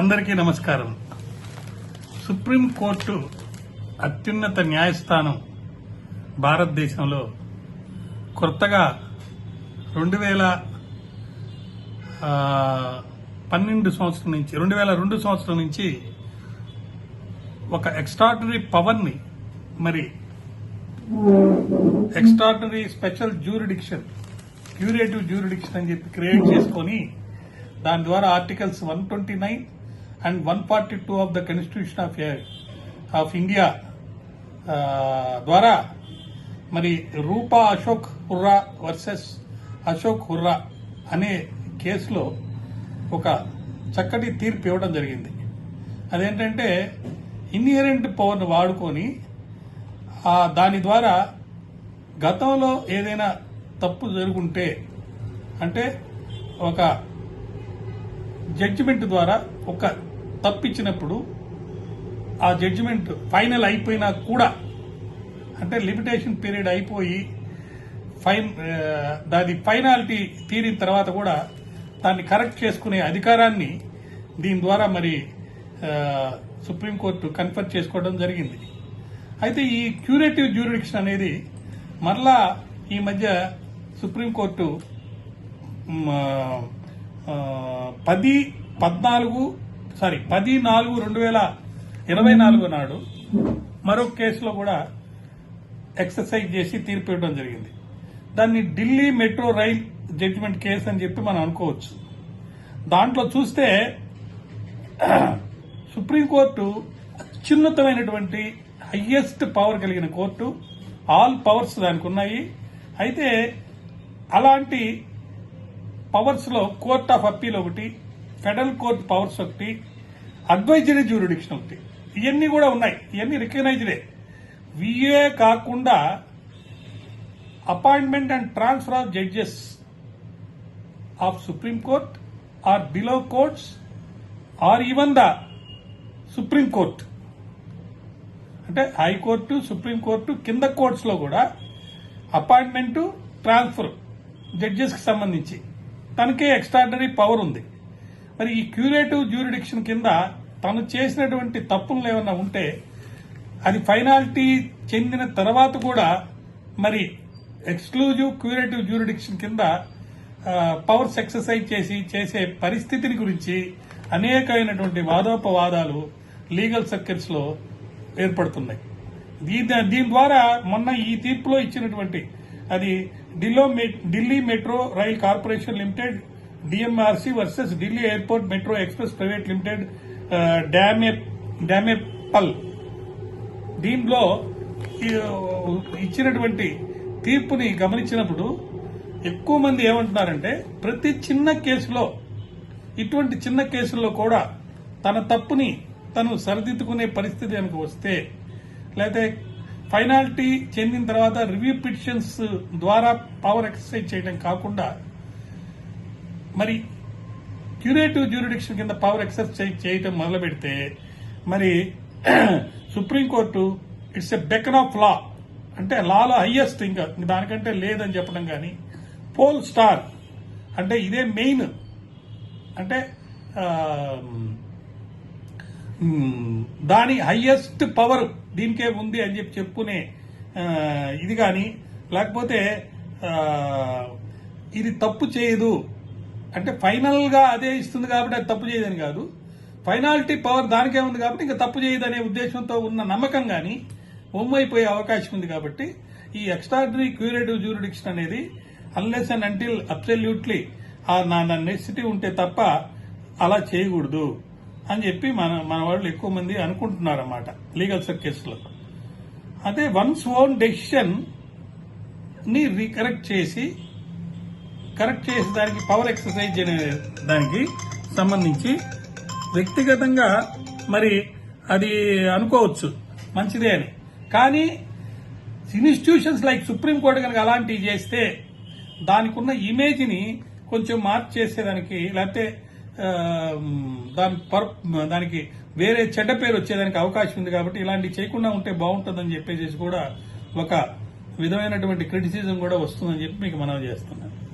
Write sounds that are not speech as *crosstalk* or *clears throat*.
అందరికీ నమస్కారం. సుప్రీంకోర్టు అత్యున్నత న్యాయస్థానం భారతదేశంలో కొత్తగా రెండు వేల పన్నెండు సంవత్సరం నుంచి రెండు వేల రెండు సంవత్సరం నుంచి ఒక ఎక్స్ట్రాడినరీ పవర్ని మరి extraordinary special jurisdiction curative jurisdiction అని చెప్పి క్రియేట్ చేసుకొని దాని ద్వారా articles one twenty nine and one forty two of the constitution of of India ద్వారా మరి రూపా అశోక్ హుర్రా వర్సెస్ అశోక్ హుర్రా అనే కేసులో ఒక చక్కటి తీర్పు ఇవ్వడం జరిగింది. అదేంటంటే ఇన్హరెంట్ పవర్ను వాడుకొని దాని ద్వారా గతంలో ఏదైనా తప్పు జరుగుంటే అంటే ఒక జడ్జిమెంట్ ద్వారా ఒక తప్పిచ్చినప్పుడు ఆ జడ్జిమెంట్ ఫైనల్ అయిపోయినా కూడా అంటే లిమిటేషన్ పీరియడ్ అయిపోయి ఫైన్ దాని ఫైనాలిటీ తీరిన తర్వాత కూడా దాన్ని కరెక్ట్ చేసుకునే అధికారాన్ని దీని ద్వారా మరి సుప్రీంకోర్టు కన్ఫర్ చేసుకోవడం జరిగింది. అయితే ఈ క్యూరేటివ్ జ్యూరిడిక్షన్ అనేది మరలా ఈ మధ్య సుప్రీంకోర్టు పది పద్నాలుగు సారీ పది నాలుగు రెండు వేల ఇరవై నాలుగు నాడు మరొక కేసులో కూడా ఎక్సర్సైజ్ చేసి తీర్పు ఇవ్వడం జరిగింది. దాన్ని Delhi metro rail judgment case అని చెప్పి మనం అనుకోవచ్చు. దాంట్లో చూస్తే సుప్రీంకోర్టు అత్యున్నతమైనటువంటి హయ్యెస్ట్ పవర్ కలిగిన కోర్టు ఆల్ పవర్స్ దానికి ఉన్నాయి. అయితే అలాంటి పవర్స్లో కోర్ట్ ఆఫ్ అప్పీల్ ఒకటి ఫెడరల్ కోర్ట్ పవర్స్ ఒకటి అడ్వైజరీ జ్యూరిడిక్షన్ ఒకటి. ఇవన్నీ కూడా ఉన్నాయి. ఇవన్నీ రికగ్నైజ్డే. విఏ కాకుండా appointment and transfer of judges of supreme court or below courts or even the supreme court. అంటే హైకోర్టు సుప్రీం కోర్టు కింద కోర్ట్స్లో కూడా అపాయింట్మెంట్ ట్రాన్స్ఫర్ జడ్జెస్కి సంబంధించి. తనకే ఎక్స్ట్రాడినరీ పవర్ ఉంది. మరి ఈ క్యూరేటివ్ జ్యూరిడిక్షన్ కింద తను చేసినటువంటి తప్పులు ఏమైనా ఉంటే అది ఫైనాలిటీ చెందిన తర్వాత కూడా మరి ఎక్స్క్లూజివ్ క్యూరేటివ్ జ్యూరిడిక్షన్ కింద పవర్స్ ఎక్సర్సైజ్ చేసి చేసే పరిస్థితిని గురించి అనేకమైనటువంటి వాదోపవాదాలు లీగల్ సర్కిల్స్లో ఏర్పడుతున్నాయి. దీని దీని ద్వారా మొన్న ఈ తీర్పులో ఇచ్చినటువంటి అది ఢిల్లో Delhi metro rail corporation limited DMRC versus Delhi airport metro express private limited ఆ, డ్యామేపల్. దీనిలో దీంట్లో ఈ, ఇచ్చినటువంటి తీర్పుని గమనించినప్పుడు ఎక్కువ మంది ఏమంటున్నారంటే ప్రతి చిన్న కేసులో ఇటువంటి చిన్న కేసుల్లో కూడా తన తప్పుని తను సరిదిద్దుకునే పరిస్థితి కనుక వస్తే లేకపోతే ఫైనాలిటీ చెందిన తర్వాత రివ్యూ పిటిషన్స్ ద్వారా పవర్ ఎక్సర్సైజ్ చేయడం కాకుండా మరి క్యూరేటివ్ జ్యూరిడిక్షన్ కింద పవర్ ఎక్సర్సైజ్ చేయటం మొదలు పెడితే మరి *clears throat* supreme court it's a beacon of law అంటే లాలో హయ్యెస్ట్ ఇంకా దానికంటే లేదని చెప్పడం కానీ పోల్ స్టార్ అంటే ఇదే మెయిన్ అంటే దాని హయ్యెస్ట్ పవర్ దీనికే ఉంది అని చెప్పి చెప్పుకునే ఇది కానీ లేకపోతే ఇది తప్పు చేయదు. అంటే ఫైనల్గా అదే ఇస్తుంది కాబట్టి అది తప్పు చేయదని కాదు. ఫైనాలిటీ పవర్ దానికే ఉంది కాబట్టి ఇంకా తప్పు చేయదనే ఉద్దేశంతో ఉన్న నమ్మకం కానీ ఉమ్మైపోయే అవకాశం ఉంది కాబట్టి ఈ ఎక్స్ట్రాడినరీ క్యూరేటివ్ జ్యూరిడిక్షన్ అనేది unless and until absolutely uh necessity ఉంటే తప్ప అలా చేయకూడదు. అని చెప్పి మన మన వాళ్ళు ఎక్కువ మంది అనుకుంటున్నారన్నమాట లీగల్ సర్కిల్స్ అదే వన్స్ ఓన్ డెసిషన్ని రీకరెక్ట్ చేసి కరెక్ట్ చేసి దానికి పవర్ ఎక్సర్సైజ్ అనే దానికి సంబంధించి వ్యక్తిగతంగా మరి అది అనుకోవచ్చు మంచిదే అని. కానీ ఇన్స్టిట్యూషన్స్ లైక్ సుప్రీంకోర్టు కనుక అలాంటివి చేస్తే దానికి ఉన్న ఇమేజ్ని కొంచెం మార్చేసేదానికి లేకపోతే దాని పర్ దానికి వేరే చెడ్డ పేరు వచ్చేదానికి అవకాశం ఉంది కాబట్టి ఇలాంటివి చేయకుండా ఉంటే బాగుంటుందని చెప్పేసి కూడా ఒక విధమైనటువంటి క్రిటిసిజం కూడా వస్తుందని చెప్పి మీకు మనవి చేస్తున్నాను.